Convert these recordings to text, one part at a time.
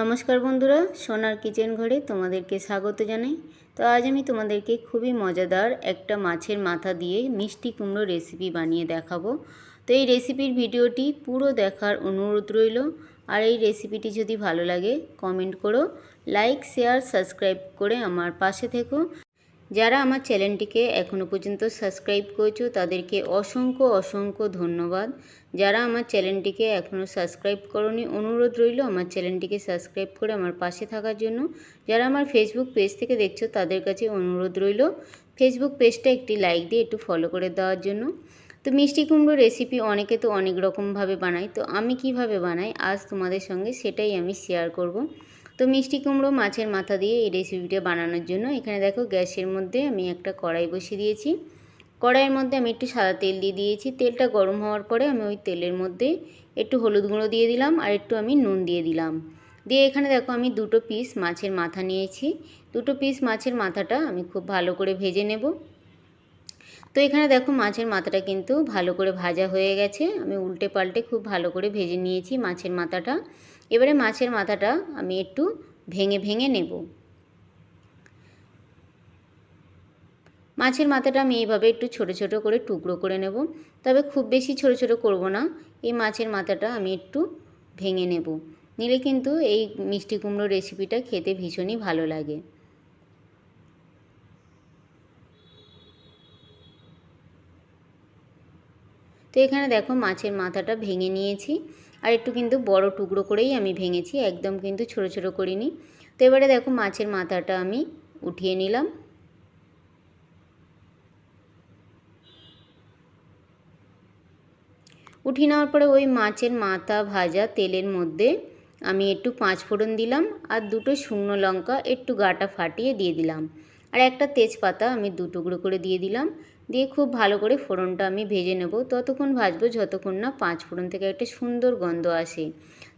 নমস্কার বন্ধুরা, সোনার কিচেন ঘরে তোমাদেরকে স্বাগত জানাই। তো আজ আমি তোমাদেরকে খুবই মজাদার একটা মাছের মাথা দিয়ে মিষ্টি কুমড়ো রেসিপি বানিয়ে দেখাবো। তো এই রেসিপির ভিডিওটি পুরো দেখার অনুরোধ রইল। আর এই রেসিপিটি যদি ভালো লাগে কমেন্ট করো লাইক শেয়ার সাবস্ক্রাইব করে আমার পাশে থেকো। যারা আমার চ্যানেলটিকে এখনও পর্যন্ত সাবস্ক্রাইব করেছ, তাদেরকে অসংখ্য অসংখ্য ধন্যবাদ। যারা আমার চ্যানেলটিকে এখনও সাবস্ক্রাইব করনি, অনুরোধ রইল আমার চ্যানেলটিকে সাবস্ক্রাইব করে আমার পাশে থাকার জন্য। যারা আমার ফেসবুক পেজ থেকে দেখছ, তাদের কাছে অনুরোধ রইল ফেসবুক পেজটা একটি লাইক দিয়ে একটু ফলো করে দেওয়ার জন্য। তো মিষ্টি কুমড়ো রেসিপি অনেকে তো অনেক রকমভাবে বানায়, তো আমি কীভাবে বানাই, আজ তোমাদের সঙ্গে সেটাই আমি শেয়ার করব। তো মিষ্টি কুমড়ো মাছের মাথা দিয়ে এই রেসিপিটা বানানোর জন্য এখানে দেখো গ্যাসের মধ্যে আমি একটা কড়াই বসিয়ে দিয়েছি। কড়াইয়ের মধ্যে আমি একটু সাদা তেল দিয়ে দিয়েছি। তেলটা গরম হওয়ার পরে আমি ওই তেলের মধ্যে একটু হলুদ গুঁড়ো দিয়ে দিলাম আর একটু আমি নুন দিয়ে দিলাম। দিয়ে এখানে দেখো আমি দুটো পিস মাছের মাথা নিয়েছি। দুটো পিস মাছের মাথাটা আমি খুব ভালো করে ভেজে নেব। তো এখানে দেখো মাছের মাথাটা কিন্তু ভালো করে ভাজা হয়ে গেছে। আমি উল্টে পাল্টে খুব ভালো করে ভেজে নিয়েছি মাছের মাথাটা। এবারে মাছের মাথাটা আমি একটু ভেঙে ভেঙে নেব। মাছের মাথাটা আমি এইভাবে একটু ছোট ছোট করে টুকরো করে নেব, তবে খুব বেশি ছোট ছোট করব না। এই মাছের মাথাটা আমি একটু ভেঙে নেব। নিলে কিন্তু এই মিষ্টি কুমড়ো রেসিপিটা খেতে ভীষণই ভালো লাগে। তো এখানে দেখো মাছের মাথাটা ভেঙে নিয়েছি। আর একটু কিন্তু বড় টুকরো করেই আমি ভেঙেছি, একদম কিন্তু ছোট ছোট করিনি। তো এবারে দেখো মাছের মাথাটা আমি উঠিয়ে নিলাম। উঠিয়ে নেওয়ার পরে ওই মাছের মাথা ভাজা তেলের মধ্যে আমি একটু পাঁচ ফোড়ন দিলাম আর দুটো শুকনো লঙ্কা একটু গাটা ফাটিয়ে দিয়ে দিলাম। আর একটা তেজপাতা আমি দু টুকরো করে দিয়ে দিলাম। দিয়ে খুব ভালো করে ফোড়নটা আমি ভেজে নেব। ততক্ষণ ভাজবো যতক্ষণ না পাঁচ ফোড়ন থেকে একটা সুন্দর গন্ধ আসে।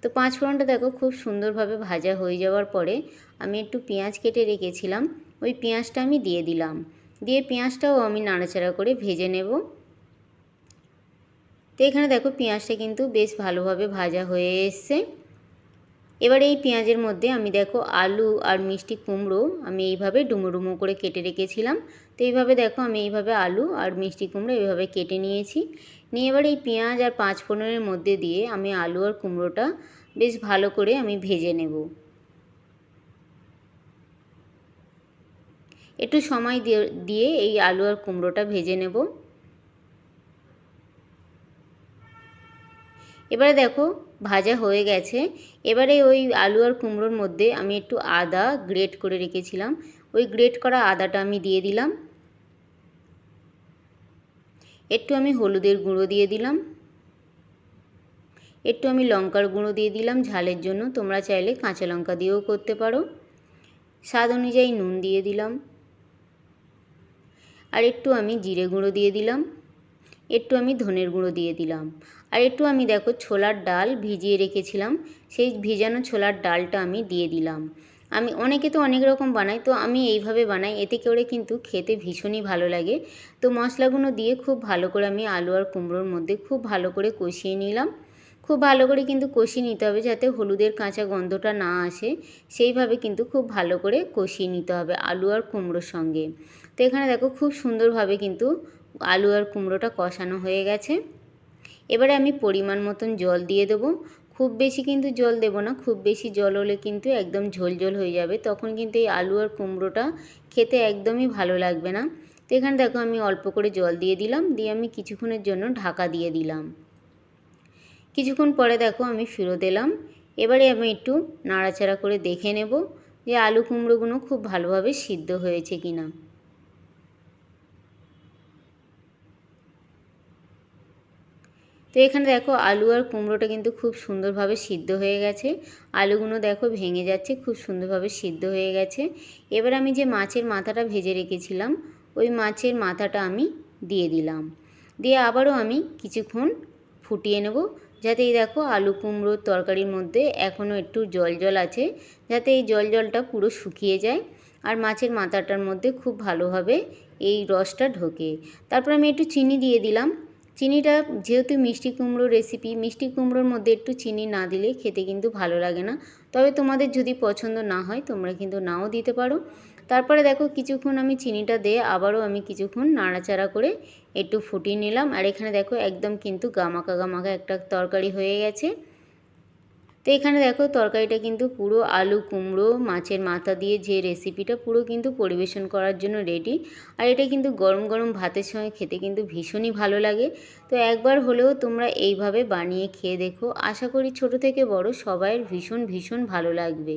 তো পাঁচ ফোড়নটা দেখো খুব সুন্দরভাবে ভাজা হয়ে যাওয়ার পরে আমি একটু পেঁয়াজ কেটে রেখেছিলাম। ওই পেঁয়াজটা আমি দিয়ে দিলাম। দিয়ে পেঁয়াজটাও আমি নাড়াচাড়া করে ভেজে নেব। তো এখানে দেখো পেঁয়াজটা কিন্তু বেশ ভালোভাবে ভাজা হয়ে এসছে। এবার এই পেঁয়াজের মধ্যে আমি দেখো আলু আর মিষ্টি কুমড়ো আমি এইভাবে ডুমো ডুমো করে কেটে রেখেছিলাম। তো এইভাবে দেখো আমি এইভাবে আলু আর মিষ্টি কুমড়ো এইভাবে কেটে নিয়েছি। নিয়ে এবার এই পেঁয়াজ আর পাঁচ ফোড়নের মধ্যে দিয়ে আমি আলু আর কুমড়োটা বেশ ভালো করে আমি ভেজে নেব। একটু সময় দিয়ে এই আলু আর কুমড়োটা ভেজে নেব। এবারে দেখো ভাজা হয়ে গেছে। এবারে ওই আলু আর কুমড়োর মধ্যে আমি একটু আদা গ্রেট করে রেখেছিলাম। ওই গ্রেট করা আদাটা আমি দিয়ে দিলাম। একটু আমি হলুদের গুঁড়ো দিয়ে দিলাম। একটু আমি লঙ্কার গুঁড়ো দিয়ে দিলাম ঝালের জন্য। তোমরা চাইলে কাঁচা লঙ্কা দিয়েও করতে পারো। স্বাদ অনুযায়ী নুন দিয়ে দিলাম। আর একটু আমি জিরে গুঁড়ো দিয়ে দিলাম। একটু আমি ধনের গুঁড়ো দিয়ে দিলাম। আর একটু আমি দেখো ছোলার ডাল ভিজিয়ে রেখেছিলাম, সেই ভিজানো ছোলার ডালটা আমি দিয়ে দিলাম। আমি অনেকে তো অনেক রকম বানাই তো আমি এইভাবে বানাই, এতে করে কিন্তু খেতে ভীষণই ভালো লাগে। তো মশলাগুলো দিয়ে খুব ভালো করে আমি আলু আর কুমড়োর মধ্যে খুব ভালো করে কষিয়ে নিলাম। খুব ভালো করে কিন্তু কষিয়ে নিতে হবে যাতে হলুদের কাঁচা গন্ধটা না আসে, সেইভাবে কিন্তু খুব ভালো করে কষিয়ে নিতে হবে আলু আর কুমড়োর সঙ্গে। তো এখানে দেখো খুব সুন্দরভাবে কিন্তু আলু আর কুমড়োটা কষানো হয়ে গেছে। এবারে আমি পরিমাণ মতন জল দিয়ে দেবো। খুব বেশি কিন্তু জল দেবো না, খুব বেশি জল হলে কিন্তু একদম ঝোল ঝোল হয়ে যাবে। তখন কিন্তু এই আলু আর কুমড়োটা খেতে একদমই ভালো লাগবে না। তো এখানে দেখো আমি অল্প করে জল দিয়ে দিলাম, দিয়ে আমি কিছুক্ষণের জন্য ঢাকা দিয়ে দিলাম। কিছুক্ষণ পরে দেখো আমি ফেরত এলাম। এবারে আমি একটু নাড়াচাড়া করে দেখে নেব যে আলু কুমড়োগুলো খুব ভালোভাবে সিদ্ধ হয়েছে কি না তো এখানে দেখো আলু আর কুমড়োটা কিন্তু খুব সুন্দরভাবে সিদ্ধ হয়ে গেছে। আলুগুলো দেখো ভেঙে যাচ্ছে, খুব সুন্দরভাবে সিদ্ধ হয়ে গেছে। এবার আমি যে মাছের মাথাটা ভেজে রেখেছিলাম, ওই মাছের মাথাটা আমি দিয়ে দিলাম। দিয়ে আবারও আমি কিছুক্ষণ ফুটিয়ে নেব, যাতে এই দেখো আলু কুমড়োর তরকারির মধ্যে এখনও একটু জল জল আছে, যাতে এই জল জলটা পুরো শুকিয়ে যায় আর মাছের মাথাটার মধ্যে খুব ভালোভাবে এই রসটা ঢোকে। তারপর আমি একটু চিনি দিয়ে দিলাম চিনিটা যেহেতু মিষ্টি কুমড়ো রেসিপি মিষ্টি কুমড়োর মধ্যে একটু চিনি না দিলে খেতে কিন্তু ভালো লাগে না। তবে তোমাদের যদি পছন্দ না হয়, তোমরা কিন্তু নাও দিতে পারো। তারপরে দেখো, কিছুক্ষণ আমি চিনিটা দিয়ে আবারও আমি কিছুক্ষণ নাড়াচাড়া করে একটু ফুটিয়ে নিলাম। আর এখানে দেখো, একদম কিন্তু গামাকা গামাকা একটা তরকারি হয়ে গেছে। তো এখানে দেখো তরকারিটা কিন্তু পুরো আলু, কুমড়ো, মাছের মাথা দিয়ে যে রেসিপিটা পুরো কিন্তু পরিবেশন করার জন্য রেডি আর এটা কিন্তু গরম গরম ভাতের সঙ্গে খেতে কিন্তু ভীষণই ভালো লাগে। তো একবার হলেও তোমরা এইভাবে বানিয়ে খেয়ে দেখো। আশা করি ছোট থেকে বড় সবাইয়ের ভীষণ ভীষণ ভালো লাগবে।